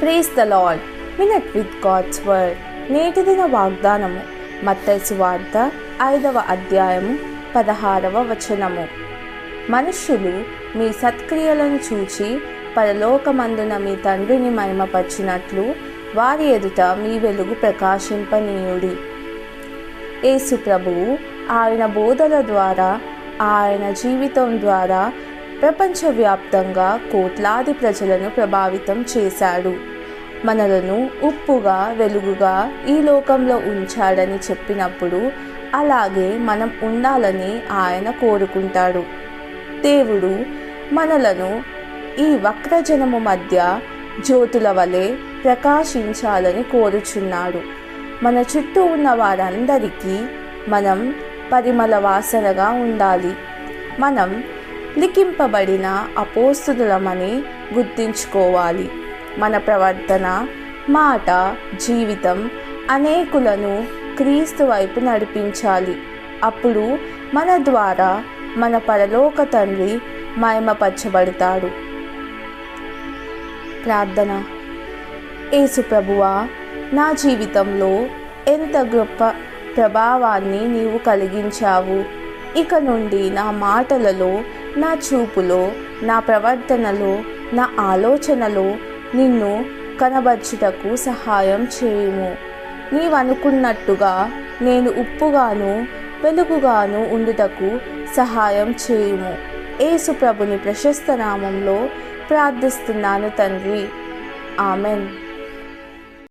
Praise the Lord minute with God's word నేటి దిన వాగ్దానము. మత్తయి వార్త ఐదవ అధ్యాయము పదహారవ వచనము. మనుష్యులు మీ సత్క్రియలను చూచి పరలోకమందున మీ తండ్రిని మహిమపరిచినట్లు వారి ఎదుట మీ వెలుగు ప్రకాశింపనీయుడి. యేసు ప్రభువు ఆయన బోధల ద్వారా ఆయన జీవితం ద్వారా ప్రపంచవ్యాప్తంగా కోట్లాది ప్రజలను ప్రభావితం చేశాడు. మనలను ఉప్పుగా వెలుగుగా ఈ లోకంలో ఉంచాడని చెప్పినప్పుడు అలాగే మనం ఉండాలని ఆయన కోరుకుంటాడు. దేవుడు మనలను ఈ వక్రజనము మధ్య జ్యోతుల వలె ప్రకాశించాలని కోరుచున్నాడు. మన చుట్టూ ఉన్న వారందరికీ మనం పరిమళ వాసనగా ఉండాలి. మనం లిఖింపబడిన అపోస్తులమని గుర్తించుకోవాలి. మన ప్రవర్తన మాట జీవితం అనేకులను క్రీస్తు వైపు నడిపించాలి. అప్పుడు మన ద్వారా మన పరలోక తండ్రి మయమపరచబడతాడు ప్రార్థన. యేసు ప్రభువా నా జీవితంలో ఎంత గొప్ప ప్రభావాన్ని నీవు కలిగించావు. ఇక నుండి నా మాటలలో నా చూపులో నా ప్రవర్తనలో నా ఆలోచనలో నిన్ను కనబర్చుటకు సహాయం చేయుము. నీవనుకున్నట్టుగా నేను ఉప్పుగాను వెలుగుగాను ఉండుటకు సహాయం చేయుము. యేసు ప్రభుని ప్రశస్త నామంలో ప్రార్థిస్తున్నాను తండ్రి. ఆమెన్.